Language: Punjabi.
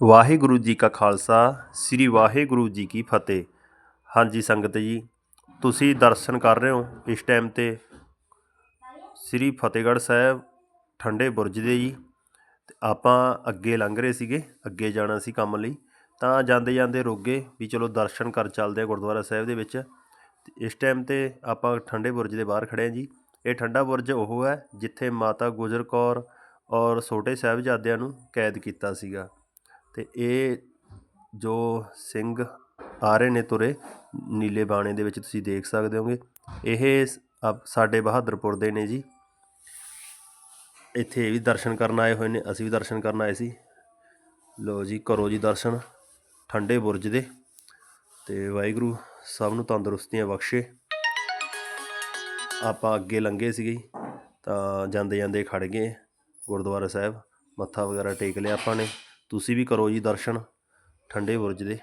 ਵਾਹਿਗੁਰੂ ਜੀ ਕਾ ਖਾਲਸਾ, ਸ੍ਰੀ ਵਾਹਿਗੁਰੂ ਜੀ ਕੀ ਫਤਿਹ। ਹਾਂਜੀ ਸੰਗਤ ਜੀ, ਤੁਸੀਂ ਦਰਸ਼ਨ ਕਰ ਰਹੇ ਹੋ ਇਸ ਟਾਈਮ ਤੇ ਸ੍ਰੀ ਫਤਿਹਗੜ੍ਹ ਸਾਹਿਬ ਠੰਡੇ ਬੁਰਜ ਦੇ ਜੀ। ਤੇ ਆਪਾਂ ਅੱਗੇ ਲੰਘ ਰਹੇ ਸੀਗੇ, ਅੱਗੇ ਜਾਣਾ ਸੀ ਕੰਮ ਲਈ। ਤਾਂ ਜਾਂਦੇ ਜਾਂਦੇ ਰੁਕ ਗਏ ਵੀ ਚਲੋ ਦਰਸ਼ਨ ਕਰ ਚੱਲਦੇ ਆ ਗੁਰਦੁਆਰਾ ਸਾਹਿਬ ਦੇ ਵਿੱਚ। ਤੇ ਇਸ ਟਾਈਮ ਤੇ ਆਪਾਂ ਠੰਡੇ ਬੁਰਜ ਦੇ ਬਾਹਰ ਖੜੇ ਆ ਜੀ। ਇਹ ਠੰਡਾ ਬੁਰਜ ਉਹ ਹੈ ਜਿੱਥੇ ਮਾਤਾ ਗੁਜਰ ਕੌਰ ਔਰ ਛੋਟੇ ਸਾਹਿਬਜ਼ਾਦਿਆਂ ਨੂੰ ਕੈਦ ਕੀਤਾ ਸੀਗਾ। ਅਤੇ ਇਹ ਜੋ ਸਿੰਘ ਆ ਰਹੇ ਨੇ ਤੁਰੇ ਨੀਲੇ ਬਾਣੇ ਦੇ ਵਿੱਚ ਤੁਸੀਂ ਦੇਖ ਸਕਦੇ ਹੋਗੇ, ਇਹ ਆਪ- ਸਾਡੇ ਬਹਾਦਰਪੁਰ ਦੇ ਨੇ ਜੀ। ਇੱਥੇ ਇਹ ਵੀ ਦਰਸ਼ਨ ਕਰਨ ਆਏ ਹੋਏ ਨੇ, ਅਸੀਂ ਵੀ ਦਰਸ਼ਨ ਕਰਨ ਆਏ ਸੀ। ਲੋ ਜੀ, ਕਰੋ ਜੀ ਦਰਸ਼ਨ, ਠੰਡੇ ਬੁਰਜ ਦੇ। ਤੇ ਵਾਹਿਗੁਰੂ ਸਭ ਨੂੰ ਤੰਦਰੁਸਤੀਆਂ ਬਖਸ਼ੇ। ਆਪਾਂ ਅੱਗੇ ਲੰਘੇ ਸੀਗੇ ਤਾਂ ਜਾਂਦੇ ਜਾਂਦੇ ਖੜ ਗਏ ਗੁਰਦੁਆਰਾ ਸਾਹਿਬ, ਮੱਥਾ ਵਗੈਰਾ ਟੇਕ ਲਿਆ ਆਪਾਂ ਨੇ। ਤੁਸੀਂ ਵੀ ਕਰੋ ਜੀ ਦਰਸ਼ਨ ਠੰਡੇ ਬੁਰਜ ਦੇ।